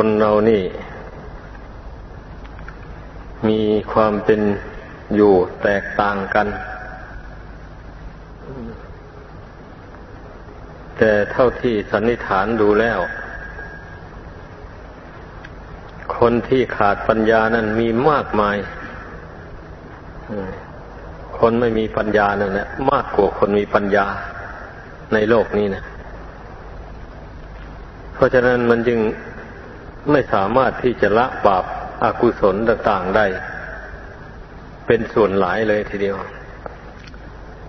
คนเรานี่ มีความเป็นอยู่แตกต่างกัน แต่เท่าที่สันนิษฐานดูแล้ว คนที่ขาดปัญญานั้นมีมากมาย คนไม่มีปัญญานั่นแหละมากกว่าคนมีปัญญาในโลกนี้นะเพราะฉะนั้นมันจึง ไม่สามารถที่จะละบาปอากุศลต่างๆได้ เป็นส่วนหลายเลยทีเดียว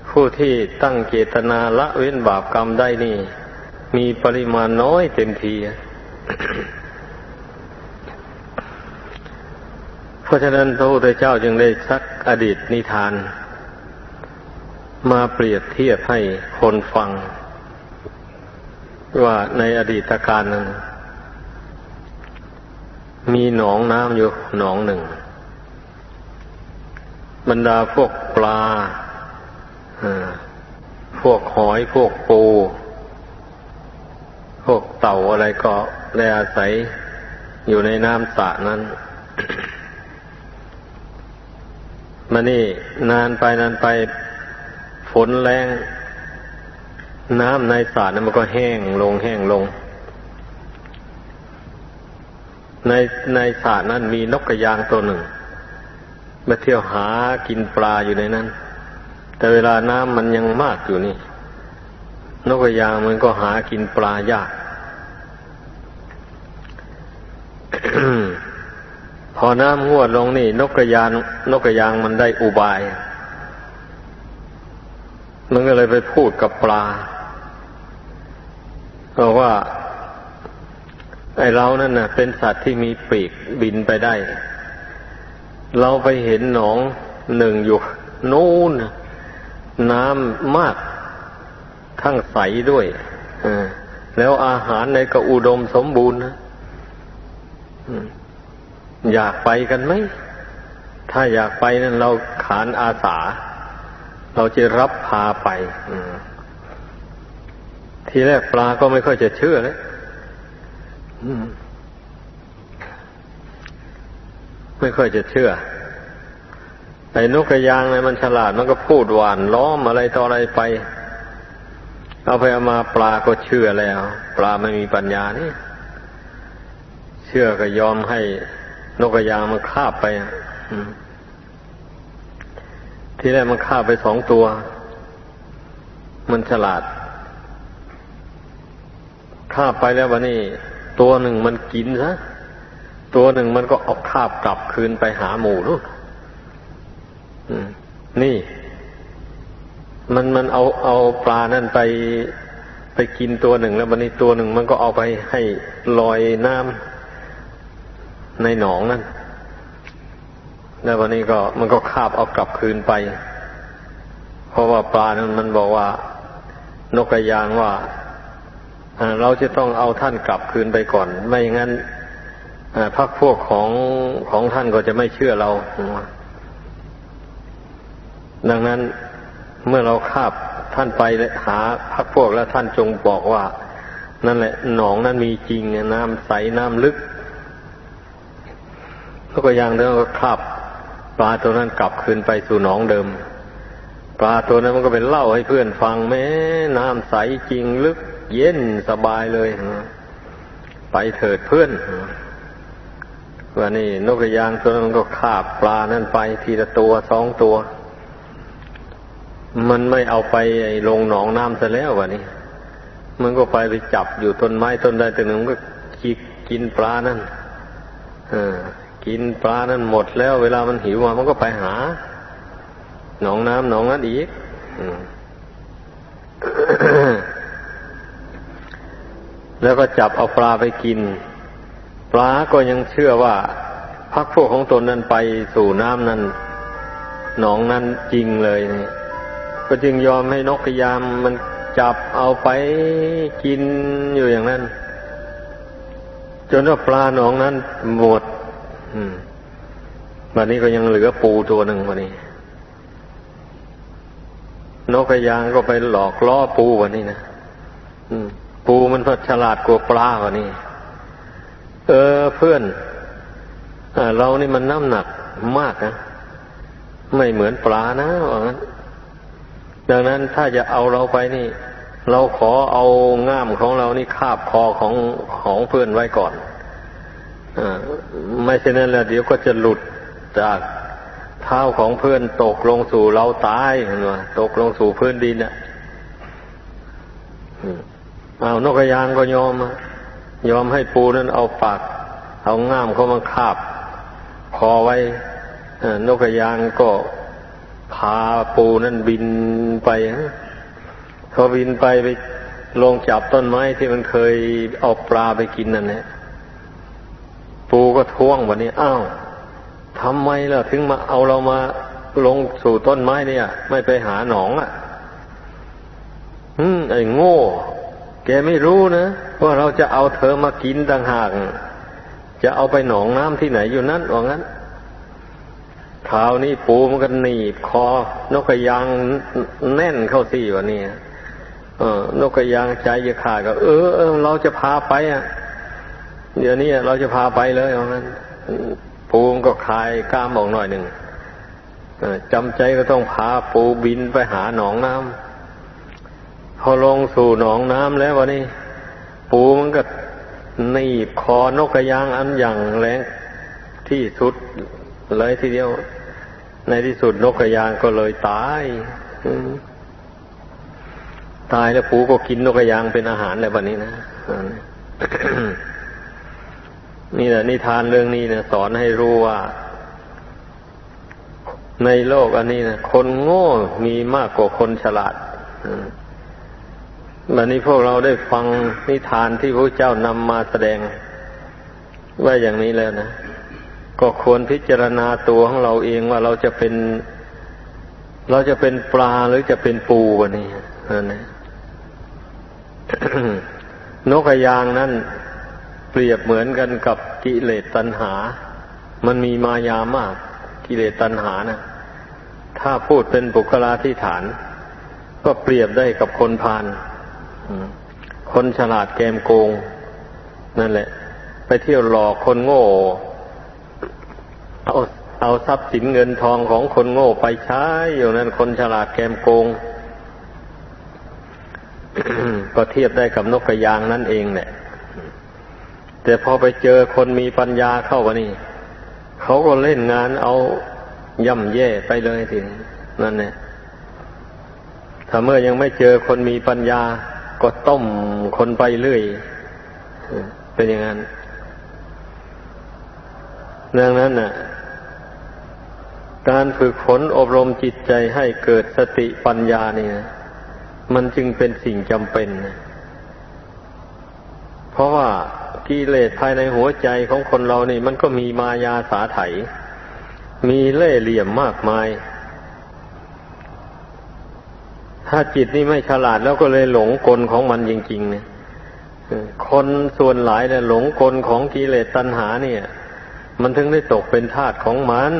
ผู้ที่ตั้งเจตนาละเว้นบาปกรรมได้นี่ มีปริมาณน้อยเต็มทีเพราะฉะนั้นพระพุทธเจ้าจึงได้ชักอดีตนิทาน มาเปรียบเทียบให้คนฟัง ว่าในอดีตการนั้น มีหนองน้ำอยู่หนองหนึ่ง บรรดาพวกปลาพวกหอยพวกปู พวกเต่าอะไรก็ได้อาศัยอยู่ในน้ำสระนั้นมานี่นานไปนานไปฝนแรง น้ำในสระนั้นมันก็แห้งลงแห้งลง ในในสระนั้นมีนกกระยางตัวหนึ่ง มาเที่ยวหากินปลาอยู่ในนั้น แต่เวลาน้ำมันยังมากอยู่นี่ นกกระยางมันก็หากินปลายาก พอน้ำงวดลงนี่ นกกระยางนกกระยางมันได้อุบาย มันก็เลยไปพูดกับปลาบอกว่า ไอเรานั่นน่ะ เป็นสัตว์ที่มีปีกบินไปได้ เราไปเห็นหนองหนึ่งอยู่นู่นน้ำมาก ทั้งใสด้วยแล้วอาหารในก็อุดมสมบูรณ์นะอยากไปกันไหม ถ้าอยากไปนั้นเราขานอาสา เราจะรับพาไปทีแรกปลาก็ไม่ค่อยจะเชื่อเลย ไม่ค่อยจะเชื่อไอ้นกกระยางเนี่ยมันฉลาดมันก็พูดหวานล้อมอะไรต่ออะไรไป เอาไปเอามาปลาก็เชื่อแล้ว ปลาไม่มีปัญญานี่เชื่อก็ยอมให้นกกระยางมันคาบไปที่แรกมันคาบไปสองตัว มันฉลาดคาบไปแล้ววันนี้ ตัวหนึ่งมันกินซะตัวหนึ่งมันก็เอาคาบกลับคืนไปหาหมูนู่นนี่ มันมันเอาเอาปลานั่นไปไปกินตัวหนึ่งแล้ววันนี้ตัวหนึ่งมันก็เอาไปให้ลอยน้ำในหนองนั่นแล้ววันนี้ก็มันก็คาบเอากลับคืนไป เพราะว่าปลานั้นมันบอกว่านกกระยางว่า เราจะต้องเอาท่านกลับคืนไปก่อน ไม่อย่างนั้นพักพวกของของท่านก็จะไม่เชื่อเรา ดังนั้นเมื่อเราคาบท่านไปหาพักพวกแล้วท่านจงบอกว่า นั่นแหละหนองนั้นมีจริงน้ำใสน้ำลึกแล้วก็ยังเดิมก็ขับปลาตัวนั้นกลับคืนไปสู่หนองเดิม ปลาตัวนั้นมันก็เป็นเล่าให้เพื่อนฟังแม้น้ำใสจริงลึก เย็นสบายเลย ไปเถิดเพื่อนว่านี่นกกระยางตัวนั้นก็คาบปลานั่นไปทีละตัวสองตัว มันไม่เอาไปลงหนองน้ำซะแล้ววะนี่มันก็ไปไปจับอยู่ต้นไม้ต้นใดต้นหนึ่งก็กินปลานั่นอ่ากินปลานั้นหมดแล้ว เวลามันหิวมามันก็ไปหา หนองน้ำหนองนั้นอีก แล้วก็จับเอาปลาไปกิน ปลาก็ยังเชื่อว่าพักพวกของตนนั้นไปสู่น้ำนั้น หนองนั้นจริงเลยนี่ก็จึงยอมให้นกกระยามมันจับเอาไปกินอยู่อย่างนั้น จนว่าปลาหนองนั้นหมดวันนี้ก็ยังเหลือปูตัวหนึ่งวันนี้ นกกระยางก็ไปหลอกล่อปูวันนี้นะ ปูมันพอฉลาดกว่าปลาวันนี้เออเพื่อนอเรานี่มันน้ำหนักมากนะไม่เหมือนปลานะว่างั้นดังนั้นถ้าจะเอาเราไปนี่ เราขอเอาง่ามของเรานี่คาบคอของของเพื่อนไว้ก่อนอไม่เช่นนั้นแล้วเดี๋ยวก็จะหลุดจากเท้าของเพื่อนตกลงสู่เราตายเห็นไหมตกลงสู่พื้นดินอะ เอานกกระยางก็ยอมยอมให้ปูนั้นเอาปาก เอาง่ามเขามาคาบคอไว้นกกระยางก็พาปูนั้นบินไปพอบินไปไปลงจับต้นไม้ที่มันเคยเอาปลาไปกินนั่นแหละปูก็ท้วงวันนี้อ้าวทำไมล่ะ ถึงมาเอาเรามาลงสู่ต้นไม้เนี่ย ไม่ไปหาหนองอะ อืมไอ้โง่ แกไม่รู้นะว่าเราจะเอาเธอมากินต่างหาก จะเอาไปหนองน้ำที่ไหนอยู่นั่นว่างั้นคราวนี้ปูมันก็หนีบคอนกกระยางแน่นเข้าสี่วันนี้เออนกกระยางใจจะขาดก็ เออเออเราจะพาไปอะ เดี๋ยวนี้เราจะพาไปเลยว่างั้นปูมก็คลายกล้ามออกหน่อยหนึ่งจำใจก็ต้องพาปูบินไปหาหนองน้ำ พอลงสู่หนองน้ำแล้ววันนี้ ปูมันก็หนีบคอนกกระยางอันอย่างแรงที่สุดเลยทีเดียว ในที่สุดนกกระยางก็เลยตายตายแล้วปูก็กินนกกระยางเป็นอาหารแล้ววันนี้นะนี่แหละนิทานเรื่องนี้เนี่ยสอนให้รู้ว่า ในโลกอันนี้นะคนโง่มีมากกว่าคนฉลาด วันนี้พวกเราได้ฟังนิทานที่พระเจ้านำมาแสดง ว่าอย่างนี้แล้วนะ ก็ควรพิจารณาตัวของเราเองว่าเราจะเป็น เราจะเป็นปลาหรือจะเป็นปูวันนี้นั่นนะนกยางนั้นเปรียบเหมือนกันกับกิเลสตัณหา มันมีมายามาก กิเลสตัณหานะถ้าพูดเป็นบุคลาธิฐาน ก็เปรียบได้กับคนพาล คนฉลาดแกมโกง นั่นแหละ ไปเที่ยวหลอกคนโง่ เอาเอาทรัพย์สินเงินทองของคนโง่ไปใช้อยู่นั้นคนฉลาดแกมโกง ก็เทียบได้กับนกกระยางนั่นเองแหละแต่พอไปเจอคนมีปัญญาเข้าวันนี้เขาก็เล่นงานเอาย่ำแย่ไปเลยทีนั่นเนี่ยถ้าเมื่อยังไม่เจอคนมีปัญญา ก็ต้มคนไปเรื่อย เป็นอย่างนั้นดังนั้นน่ะ การฝึกฝนอบรมจิตใจให้เกิดสติปัญญานี่นะมันจึงเป็นสิ่งจำเป็นนะเพราะว่ากิเลสภายในหัวใจของคนเรานี่ มันก็มีมายาสาไถ มีเล่ห์เหลี่ยมมากมาย ถ้าจิตนี่ไม่ฉลาดแล้วก็เลยหลงกลของมันจริง ๆ เนี่ยคนส่วนหลายเนี่ยหลงกลของกิเลสตัณหา เนี่ย มันถึงได้ตกเป็นทาสของมัน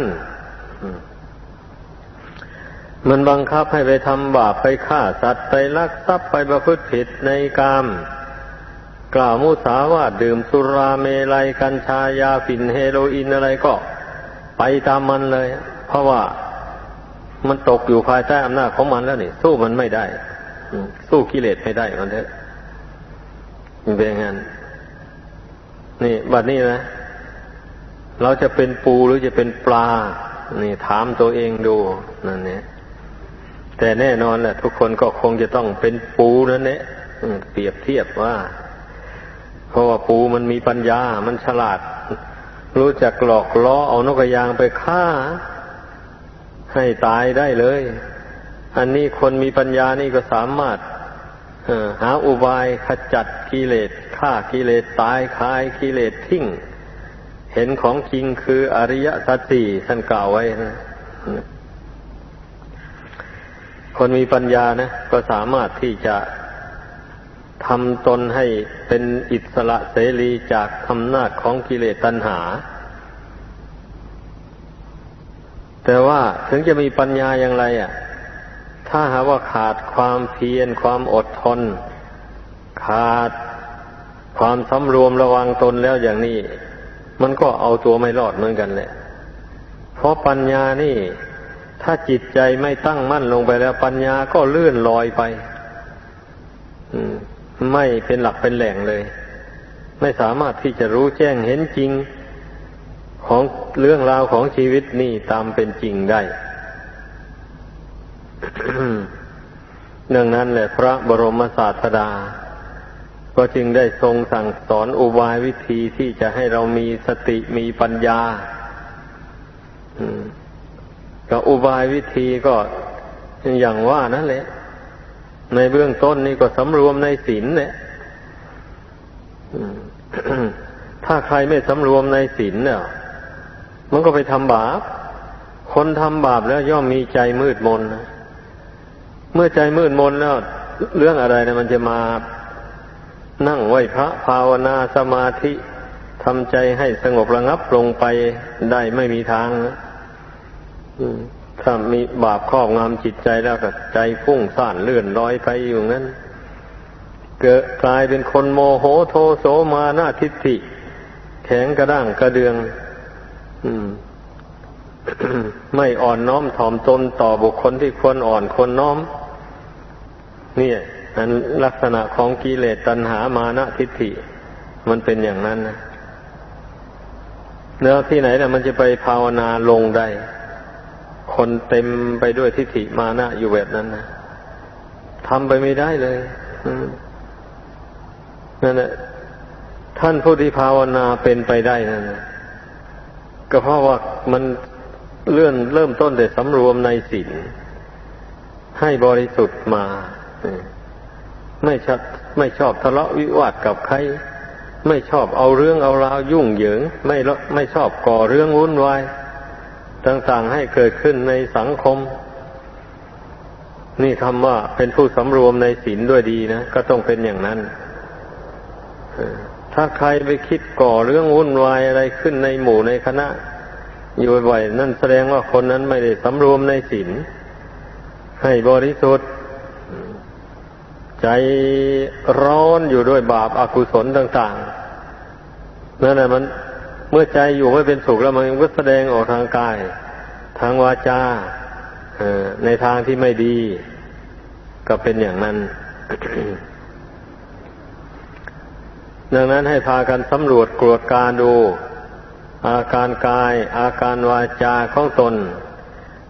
มันบังคับให้ไปทำบาปไปฆ่าสัตว์ไปลักทรัพย์ไปประพฤติผิดในกาม กล่าวมุสาวาทดื่มสุราเมลัยกัญชายาฝิ่นเฮโรอีนอะไรก็ ไปตามมันเลย เพราะว่า มันตกอยู่ภายใต้อำนาจของมันแล้วนี่สู้มันไม่ได้สู้กิเลสไม่ได้มันเถอะเป็นงั้นนี่บัดนี้นะ เราจะเป็นปูหรือจะเป็นปลา นี่ถามตัวเองดูนั่นเนี่ยแต่แน่นอนแหละทุกคนก็คงจะต้องเป็นปูนั่นแหละเปรียบเทียบว่า เพราะว่าปูมันมีปัญญา มันฉลาด รู้จักหลอกล้อเอานกยางไปฆ่า ให้ตายได้เลย อันนี้คนมีปัญญานี่ก็สามารถหาอุบายขจัดกิเลสฆ่ากิเลสตายคายกิเลสทิ้ง เห็นของจริงคืออริยสัจสี่ท่านกล่าวไว้นะคนมีปัญญานะ ก็สามารถที่จะทำตนให้เป็นอิสระเสรีจากอำนาจของกิเลสตัณหา แต่ว่าถึงจะมีปัญญาอย่างไรอะ ถ้าหาว่าขาดความเพียรความอดทน ขาดความสำรวมระวังตนแล้วอย่างนี้ มันก็เอาตัวไม่รอดเหมือนกันแหละ เพราะปัญญานี่ ถ้าจิตใจไม่ตั้งมั่นลงไปแล้ว ปัญญาก็เลื่อนลอยไปไม่เป็นหลักเป็นแหล่งเลย ไม่สามารถที่จะรู้แจ้งเห็นจริง ของเรื่องราวของชีวิตนี่ตามเป็นจริงได้ดังนั้นแหละพระบรมศาสดา ก็จึงได้ทรงสั่งสอนอุบายวิธีที่จะให้เรามีสติมีปัญญาก็อุบายวิธีก็อย่างว่านั่นแหละ ในเบื้องต้นนี่ก็สำรวมในศีลเนี่ยถ้าใครไม่สำรวมในศีลเนี่ย มันก็ไปทำบาป คนทำบาปแล้วย่อมมีใจมืดมนนะเมื่อใจมืดมนแล้ว เรื่องอะไรนะมันจะมานั่งไหวพระภาวนาสมาธิทำใจให้สงบระงับลงไปได้ไม่มีทางนะถ้ามีบาปครอบงำจิตใจแล้วก็ใจฟุ้งซ่านเลื่อนลอยไปอยู่งั้น เกิดกลายเป็นคนโมโหโทโสมาหน้าทิฏฐิ แข็งกระด้างกระเดือง ไม่อ่อนน้อมถ่อมตนต่อบุคคลที่ควรอ่อนควรน้อม เนี่ยอันลักษณะของกิเลสตัณหามานะทิฏฐิ มันเป็นอย่างนั้นนะแล้วที่ไหนเนี่ยมันจะไปภาวนาลงได้ คนเต็มไปด้วยทิฏฐิมานะอยู่แบบนั้นนะทำไปไม่ได้เลยนั่นแหละท่านผู้ที่ภาวนาเป็นไปได้นั่นนะ ก็เพราะว่ามันเลื่อนเริ่มต้นแต่สำรวมในศีลให้บริสุทธิ์มาไม่ชอบไม่ชอบทะเลาะวิวาทกับใคร ไม่ชอบเอาเรื่องเอาราวยุ่งเหยิง ไม่ไม่ชอบก่อเรื่องวุ่นวายต่างๆให้เกิดขึ้นในสังคม นี่คำว่าเป็นผู้สำรวมในศีลด้วยดีนะ ก็ต้องเป็นอย่างนั้น ถ้าใครไปคิดก่อเรื่องวุ่นวายอะไรขึ้นในหมู่ในคณะ อยู่บ่อยๆนั่นแสดงว่าคนนั้นไม่ได้สำรวมในศีลให้บริสุทธิ์ ใจร้อนอยู่ด้วยบาปอากุศลต่าง ๆ นั่นแหละมัน เมื่อใจอยู่ไม่เป็นสุขแล้วมันก็แสดงออกทางกาย ทางวาจาในทางที่ไม่ดี ก็เป็นอย่างนั้น ดังนั้นให้พากันสำรวจกรวดการดู อาการกาย อาการวาจาของตน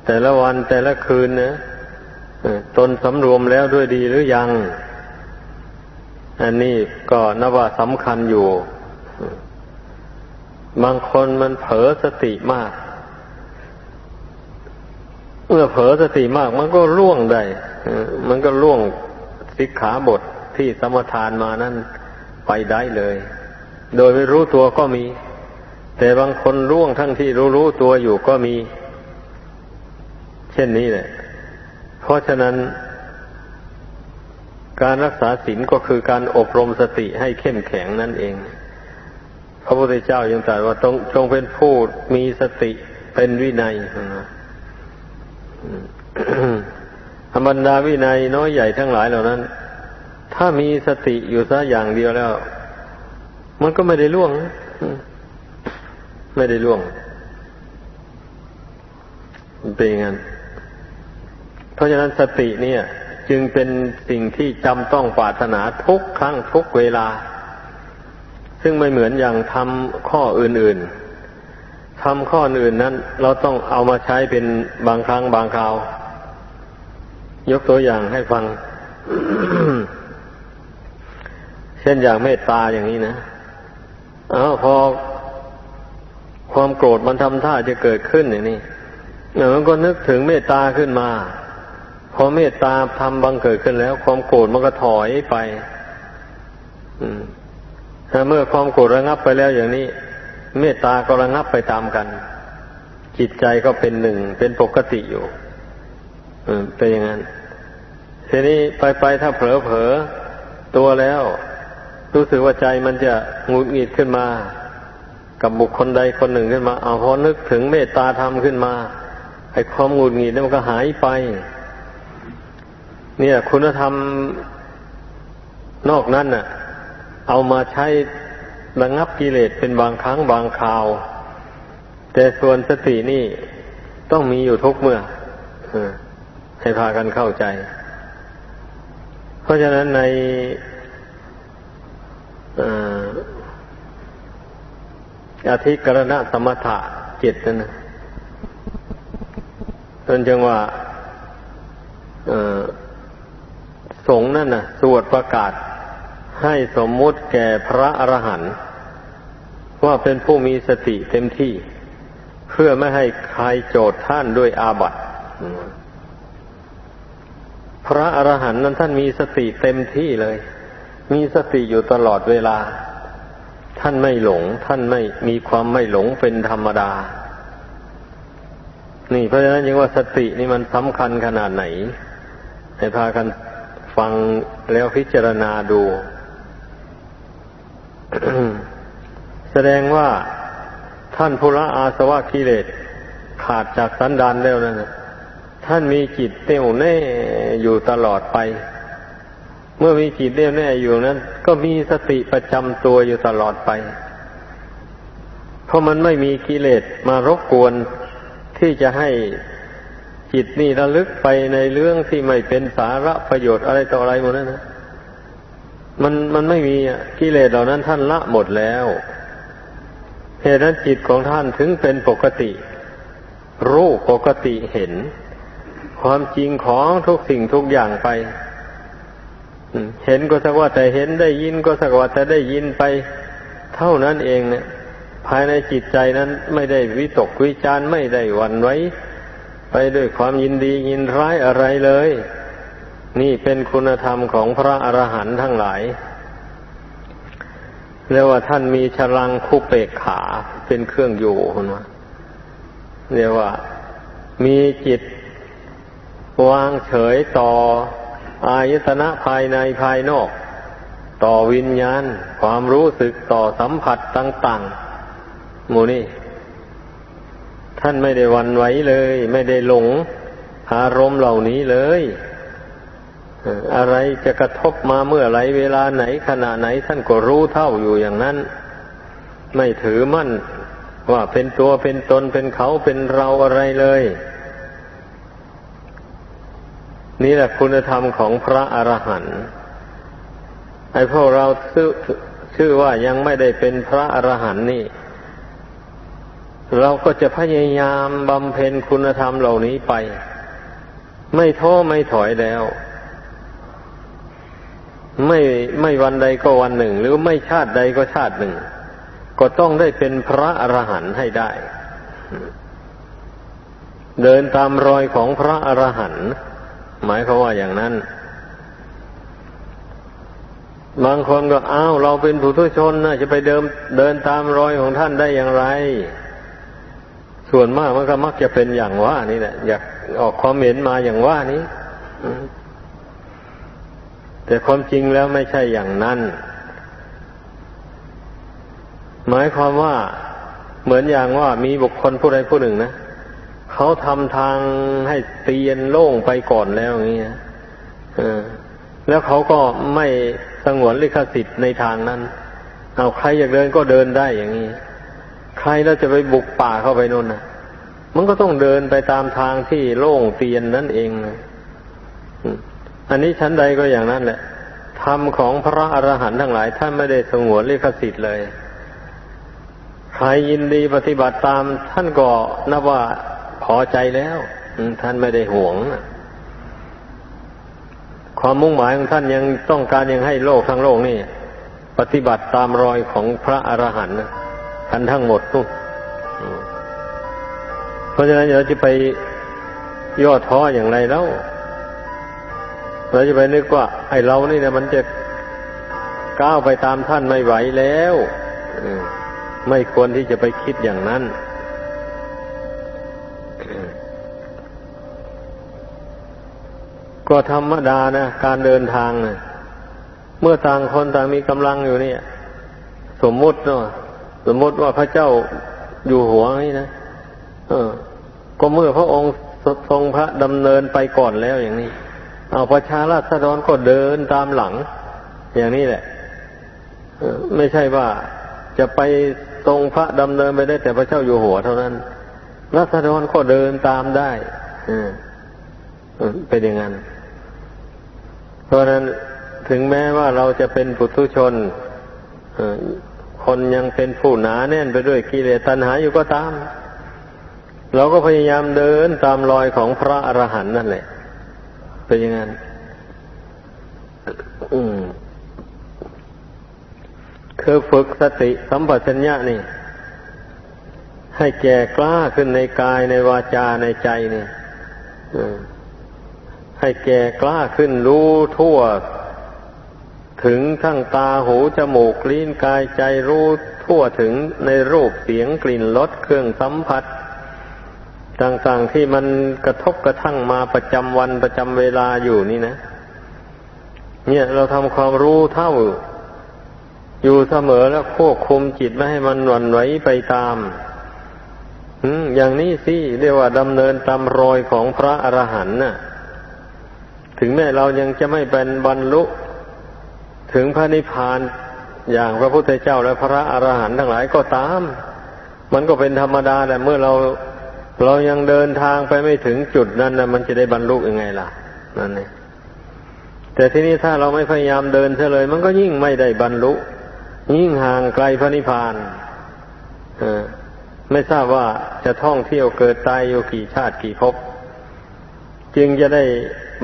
แต่ละวันแต่ละคืนนะตนสำรวมแล้วด้วยดีหรือยัง อันนี้ก็นับว่าสำคัญอยู่ บางคนมันเผลอสติมาก เมื่อเผลอสติมากมันก็ล่วงได้ มันก็ล่วงสิกขาบทที่สมทานมานั้น ไปได้เลย โดยไม่รู้ตัวก็มี แต่บางคนล่วงทั้งที่รู้รู้ตัวอยู่ก็มี เช่นนี้แหละ เพราะฉะนั้น การรักษาศีลก็คือการอบรมสติให้เข้มแข็งนั่นเอง พระพุทธเจ้ายังตรัสว่าต้องจงเป็นผู้มีสติเป็นวินัยธรรมดาวินัยน้อยใหญ่ทั้งหลายเหล่านั้น ถ้ามีสติอยู่ซะอย่างเดียวแล้ว มันก็ไม่ได้ล่วง ไม่ได้ล่วงเป็นอย่างนั้น เพราะฉะนั้นสติเนี่ย จึงเป็นสิ่งที่จำต้องปรารถนาทุกครั้งทุกเวลา ซึ่งไม่เหมือนอย่างทำข้ออื่น ๆทำข้ออื่นนั้น เราต้องเอามาใช้เป็นบางครั้งบางคราว ยกตัวอย่างให้ฟัง เช่นอย่างเมตตาอย่างนี้นะอ้าวพอความโกรธมันทำท่าจะเกิดขึ้นอย่างนี้มันก็นึกถึงเมตตาขึ้นมา พอเมตตาทำบังเกิดขึ้นแล้ว ความโกรธมันก็ถอยไปถ้าเมื่อความโกรธระงับไปแล้วอย่างนี้ เมตตาก็ระงับไปตามกัน จิตใจก็เป็นหนึ่งเป็นปกติอยู่เป็นอย่างนั้นทีนี้ไปไปถ้าเผลอเผลอตัวแล้ว รู้สึกว่าใจมันจะงุดหงิดขึ้นมา กับบุคคลใดคนหนึ่งขึ้นมา เอาพอนึกถึงเมตตาธรรมขึ้นมาไอ้ความงุดหงิดนั้นมันก็หายไป เนี่ย คุณธรรมนอกนั้นน่ะ เอามาใช้ระงับกิเลสเป็นบางครั้งบางคราว แต่ส่วนสตินี่ต้องมีอยู่ทุกเมื่อเออให้พากันเข้าใจ เพราะฉะนั้นใน อธิกรณะสมถะจิตนั่นนะจนจึงว่าสงนั่นนะสวดประกาศ ให้สมมุติแก่พระอรหันต์ว่าเป็นผู้มีสติเต็มที่ เพื่อไม่ให้ใครโจทย์ท่านด้วยอาบัติพระอรหันต์นั้นท่านมีสติเต็มที่เลย มีสติอยู่ตลอดเวลา ท่านไม่หลง ท่านไม่มีความไม่หลงเป็นธรรมดา นี่เพราะฉะนั้นยังว่าสตินี่มันสำคัญขนาดไหนให้พากันฟังแล้วพิจารณาดู แสดงว่าท่านผู้ละอาสวะกิเลสขาดจากสันดานแล้วนั่นนะท่านมีจิตเต้วแน่อยู่ตลอดไป เมื่อมีจิตเต้วแน่อยู่นั้น ก็มีสติประจำตัวอยู่ตลอดไป เพราะมันไม่มีกิเลสมารบกวนที่จะให้จิตนี่ระลึกไปในเรื่องที่ไม่เป็นสาระประโยชน์อะไรต่ออะไรหมดนั่นนะ มันมันไม่มีกิเลสเหล่านั้นท่านละหมดแล้วเหตุนั้นจิตของท่านถึงเป็นปกติ รู้ปกติเห็น ความจริงของทุกสิ่งทุกอย่างไป เห็นก็สักว่าแต่เห็นได้ยินก็สักว่าแต่ได้ยินไป เท่านั้นเองเนี่ย ภายในจิตใจนั้นไม่ได้วิตกวิจารไม่ได้หวั่นไหวไปด้วยความยินดียินร้ายอะไรเลย นี่เป็นคุณธรรมของพระอรหันต์ทั้งหลายเรียกว่าท่านมีฉลังคุเปกขาเป็นเครื่องอยู่คนว่าเรียกว่ามีจิตวางเฉยต่อ อายตนะภายในภายนอก ต่อวิญญาณ ความรู้สึกต่อสัมผัสต่างๆ หมูนี่ ท่านไม่ได้วันไหวเลย ไม่ได้หลง อารมณ์เหล่านี้เลยอะไรจะกระทบมาเมื่อไรเวลาไหนขณะไหนท่านก็รู้เท่าอยู่อย่างนั้น ไม่ถือมั่น ว่าเป็นตัวเป็นตนเป็นเขาเป็นเราอะไรเลย นี่แหละคุณธรรมของพระอรหันต์ไอ้พวกเราชื่อชื่อว่ายังไม่ได้เป็นพระอรหันต์นี่ เราก็จะพยายามบำเพ็ญคุณธรรมเหล่านี้ไป ไม่ท้อไม่ถอยแล้ว ไม่ไม่วันใดก็วันหนึ่ง หรือไม่ชาติใดก็ชาติหนึ่ง ก็ต้องได้เป็นพระอรหันต์ให้ได้ เดินตามรอยของพระอรหันต์ หมายเขาว่าอย่างนั้น บางคนก็อ้าวเราเป็นผู้ทุชนนะจะไปเดินเดินตามรอยของท่านได้อย่างไร ส่วนมากมันก็มักจะเป็นอย่างว่านี่แหละอยากออกความเห็นมาอย่างว่านี้แต่ความจริงแล้วไม่ใช่อย่างนั้น หมายความว่าเหมือนอย่างว่ามีบุคคลผู้ใดผู้หนึ่งนะ เขาทำทางให้เตียนโล่งไปก่อนแล้วอย่างนี้แล้วเขาก็ไม่สงวนลิขสิทธิ์ในทางนั้น เอาใครอยากเดินก็เดินได้อย่างนี้ ใครเราจะไปบุกป่าเข้าไปนู่นนะมันก็ต้องเดินไปตามทางที่โล่งเตียนนั่นเองอันนี้ชั้นใดก็อย่างนั้นแหละธรรมของพระอรหันต์ทั้งหลายท่านไม่ได้สงวนลิขสิทธิ์เลย ใครยินดีปฏิบัติตามท่านก็นับว่า พอใจแล้วท่านไม่ได้ห่วงความมุ่งหมายของท่านยังต้องการยังให้โลกทั้งโลกนี่ ปฏิบัติตามรอยของพระอรหันต์กันทั้งหมดทุกเพราะฉะนั้นเราจะไปย่อท้ออย่างไรแล้วเราจะไปนึกว่า ไอ้เรานี่นะมันจะก้าวไปตามท่านไม่ไหวแล้วไม่ควรที่จะไปคิดอย่างนั้น ก็ธรรมดานะการเดินทางนะเมื่อต่างคนต่างมีกำลังอยู่เนี่ย สมมุติเนาะสมมติว่าพระเจ้าอยู่หัวนี่นะเออ ก็เมื่อพระองค์ทรงพระดำเนินไปก่อนแล้วอย่างนี้ เอาประชาราษฎรก็เดินตามหลัง อย่างนี้แหละเออไม่ใช่ว่าจะไปตรงพระดำเนินไปได้แต่พระเจ้าอยู่หัวเท่านั้นรัษฎรก็เดินตามได้เออเป็นอย่างนั้น เพราะนั้นถึงแม้ว่าเราจะเป็นปุถุชนคนยังเป็นผู้หนาแน่นไปด้วยกิเลสตัณหาอยู่ก็ตาม เราก็พยายามเดินตามรอยของพระอรหันต์นั่นแหละ เป็นอย่างนั้นคือฝึกสติสัมปชัญญะนี่ ให้แก่กล้าขึ้นในกายในวาจาในใจนี่ ให้แก่กล้าขึ้นรู้ทั่ว ถึงทั้งตาหูจมูกลิ้นกายใจรู้ทั่วถึงในรูปเสียงกลิ่นรสเครื่องสัมผัส ต่างๆที่มันกระทบกระทั่งมาประจำวันประจำเวลาอยู่นี่นะ เนี่ยเราทำความรู้เท่า อยู่เสมอแล้วควบคุมจิตไม่ให้มันหวั่นไหวไปตามอืมอย่างนี้สิเรียกว่าดำเนินตามรอยของพระอรหันต์น่ะ ถึงแม้เรายังจะไม่เป็นบรรลุถึงพระนิพพานอย่างพระพุทธเจ้าและพระอรหันต์ทั้งหลายก็ตาม มันก็เป็นธรรมดาแต่เมื่อเราเรายังเดินทางไปไม่ถึงจุดนั้นนะมันจะได้บรรลุยังไงล่ะนั่นเองแต่ที่นี้ถ้าเราไม่พยายามเดินเฉลย มันก็ยิ่งไม่ได้บรรลุ ยิ่งห่างไกลพระนิพพานอไม่ทราบว่าจะท่องเที่ยวเกิดตายอยู่กี่ชาติกี่ภพจึงจะได้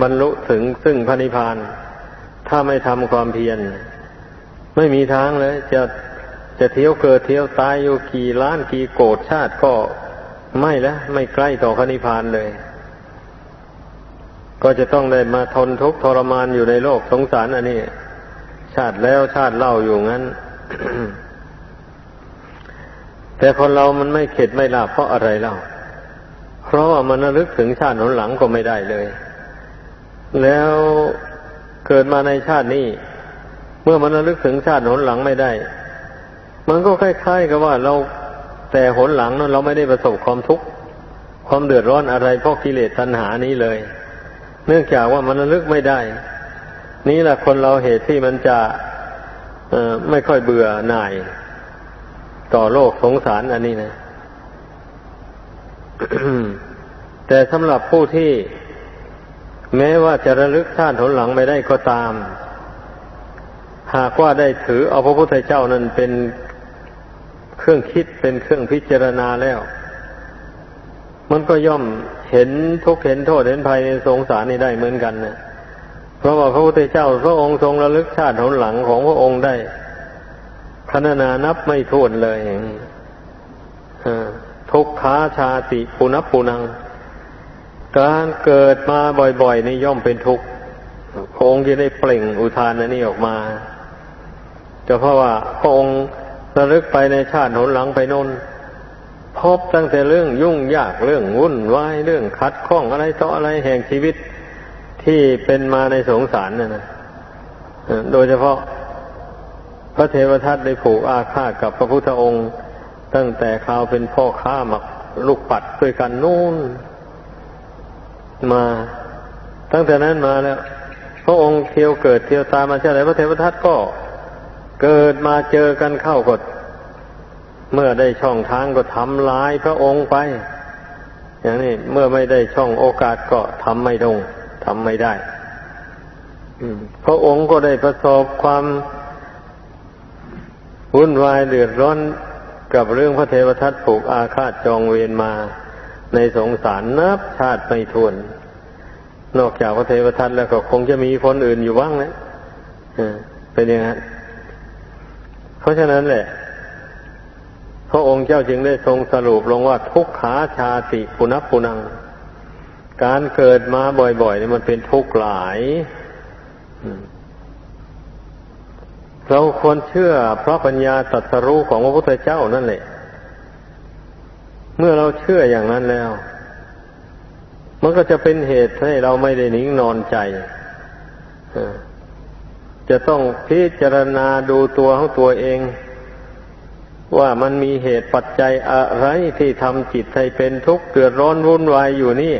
บรรลุถึงซึ่งพระนิพพาน ถ้าไม่ทำความเพียร ไม่มีทางเลย จะจะเที่ยวเกิดเที่ยวตายอยู่กี่ล้านกี่โกดชาติก็ไม่แล้วไม่ใกล้ต่อพระนิพพานเลย ก็จะต้องได้มาทนทุกข์ทรมานอยู่ในโลกสงสารอันนี้ ชาติแล้วชาติเล่าอยู่งั้น แต่คนเรามันไม่เข็ดไม่ลาบเพราะอะไรเล่า เพราะว่ามันระลึกถึงชาติหนหลังก็ไม่ได้เลย แล้วเกิดมาในชาตินี้ เมื่อมันระลึกถึงชาติหนหลังไม่ได้ มันก็คล้ายๆกับว่าเราแต่หนหลังนั้นเราไม่ได้ประสบความทุกข์ความเดือดร้อนอะไรเพราะกิเลสตัณหานี้เลย เนื่องจากว่ามันระลึกไม่ได้ นี่แหละคนเราเหตุที่มันจะไม่ค่อยเบื่อหน่าย ต่อโลกสงสารอันนี้นะแต่สำหรับผู้ที่ แม้ว่าจะระลึกชาติหนหลังไม่ได้ก็ตาม หากว่าได้ถือเอาพระพุทธเจ้านั้นเป็นเครื่องคิดเป็นเครื่องพิจารณาแล้ว มันก็ย่อมเห็นทุกเห็นโทษเห็นภัยในสงสารนี่ได้เหมือนกันนะเพราะว่าพระพุทธเจ้าพระองค์ทรงระลึกชาติหนหลังของพระองค์ได้คณนานับไม่ถ้วนเลยทุกขาชาติปุนับปุนัง การเกิดมาบ่อยๆในย่อมเป็นทุกข์พระองค์จะได้เปล่งอุทานอันนี้ออกมาก็เพราะว่าพระองค์ระลึกไปในชาติหนหลังไปน้นพบตั้งแต่เรื่องยุ่งยากเรื่องวุ่นวายเรื่องคัดข้องอะไรต่ออะไรแห่งชีวิตที่เป็นมาในสงสารน่ะนะโดยเฉพาะพระเทวทัตได้ผูกอาฆาตกับพระพุทธองค์ ตั้งแต่คราวเป็นพ่อค้าหมักลูกปัดด้วยกันนู่น มา ตั้งแต่นั้นมาแล้ว พระองค์เที่ยวเกิดเที่ยวตามมาเช่ไหนพระเทวทัตก็เกิดมาเจอกันเข้าก็เมื่อได้ช่องทางก็ทำลายพระองค์ไป อย่างนี้เมื่อไม่ได้ช่องโอกาสก็ทำไม่ลงทำไม่ได้พระองค์ก็ได้ประสบความวุ่นวายเดือดร้อนกับเรื่องพระเทวทัตผูกอาฆาตจองเวรมา ในสงสารนับชาติไม่ทวน นอกจากพระเทวทัตแล้วก็คงจะมีคนอื่นอยู่บ้างนะเป็นอย่างนั้นเพราะฉะนั้นแหละ พระองค์เจ้าจึงได้ทรงสรุปลงว่าทุกขาชาติปุนับปุนัง การเกิดมาบ่อยๆนี่มันเป็นทุกข์หลายเราควรเชื่อเพราะปัญญาตรัสรู้ของพระพุทธเจ้านั่นแหละ เมื่อเราเชื่ออย่างนั้นแล้ว มันก็จะเป็นเหตุให้เราไม่ได้นิ่งนอนใจจะต้องพิจารณาดูตัวของตัวเอง ว่ามันมีเหตุปัจจัยอะไรที่ทำจิตให้เป็นทุกข์เดือดร้อนวุ่นวายอยู่นี่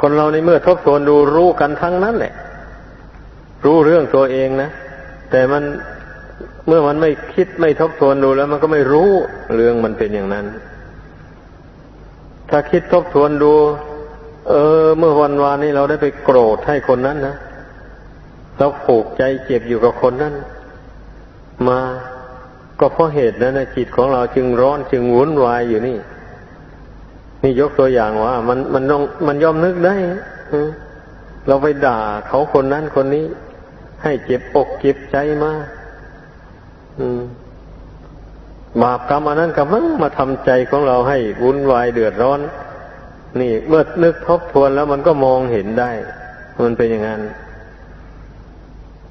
คนเราในเมื่อทบทวนดูรู้กันทั้งนั้นแหละ รู้เรื่องตัวเองนะ แต่มัน เมื่อมันไม่คิดไม่ทบทวนดูแล้ว มันก็ไม่รู้เรื่องมันเป็นอย่างนั้น ถ้าคิดทบทวนดู เออ เมื่อวันวานนี้เราได้ไปโกรธให้คนนั้นนะเราผูกใจเจ็บอยู่กับคนนั้น มาก็เพราะเหตุนั้นนะจิตของเราจึงร้อนจึงวุ่นวายอยู่นี่ นี่ยกตัวอย่างว่า มันมันต้องมันยอมนึกได้เราไปด่าเขาคนนั้นคนนี้ ให้เจ็บอกเจ็บใจมาอืม บาปกรรมอันนั้นกับมันมาทำใจของเราให้วุ่นวายเดือดร้อน นี่เมื่อนึกทบทวนแล้วมันก็มองเห็นได้ มันเป็นอย่างนั้น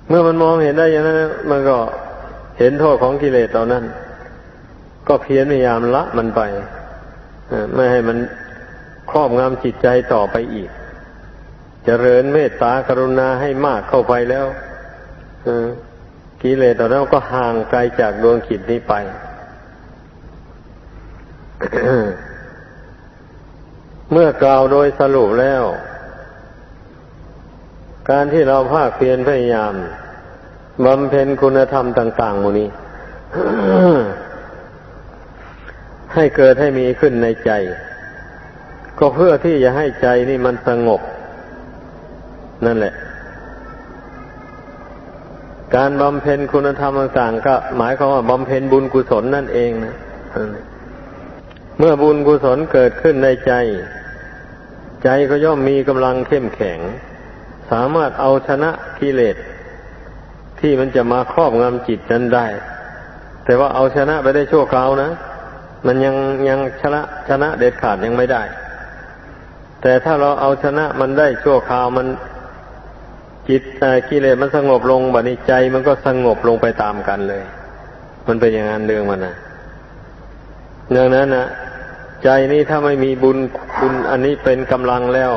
เมื่อมันมองเห็นได้อย่างนั้น มันก็เห็นโทษของกิเลสตอนนั้น ก็เพียรพยายามละมันไปไม่ให้มันครอบงำจิตใจต่อไปอีกเจริญเมตตากรุณาให้มากเข้าไปแล้วอ กิเลสตอนนั้นก็ห่างไกลจากดวงขิดนี้ไป เมื่อกล่าวโดยสรุปแล้ว การที่เราภาคเพียรพยายามบำเพ็ญคุณธรรมต่างๆมูนี้ ให้เกิดให้มีขึ้นในใจ ก็เพื่อที่จะให้ใจนี่มันสงบ นั่นแหละ การบำเพ็ญคุณธรรมต่างๆก็หมายความว่าบำเพ็ญบุญกุศลนั่นเองนะเมื่อบุญกุศลเกิดขึ้นในใจ ใจก็ย่อมมีกำลังเข้มแข็ง สามารถเอาชนะกิเลสที่มันจะมาครอบงำจิตนั้นได้ แต่ว่าเอาชนะไปได้ชั่วคราวนะ มันยังยังชนะชนะเด็ดขาดยังไม่ได้ แต่ถ้าเราเอาชนะมันได้ชั่วคราวมัน จิตกิเลสมันสงบลงบัดนี้ใจมันก็สงบลงไปตามกันเลย มันเป็นอย่างนั้นเรื่องมันนะดังนั้นนะใจนี้ถ้าไม่มีบุญบุญอันนี้เป็นกำลังแล้ว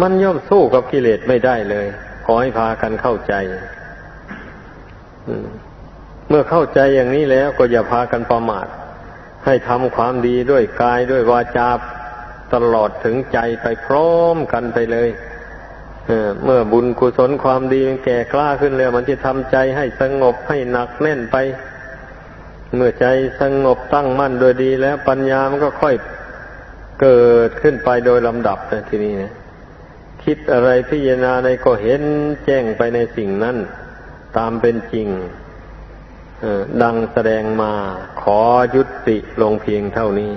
มันย่อมสู้กับกิเลสไม่ได้เลย ขอให้พากันเข้าใจเมื่อเข้าใจอย่างนี้แล้วก็อย่าพากันประมาทให้ทำความดีด้วยกายด้วยวาจาตลอดถึงใจไปพร้อมกันไปเลย เมื่อบุญกุศลความดีแก่กล้าขึ้นแล้ว มันจะทำใจให้สงบให้หนักแน่นไป เมื่อใจสงบตั้งมั่นโดยดีแล้วปัญญามันก็ค่อยเกิดขึ้นไปโดยลำดับนะทีนี้นะคิดอะไรพิจารณาในก็เห็นแจ้งไปในสิ่งนั้น ตามเป็นจริงดังแสดงมาขอยุติลงเพียงเท่านี้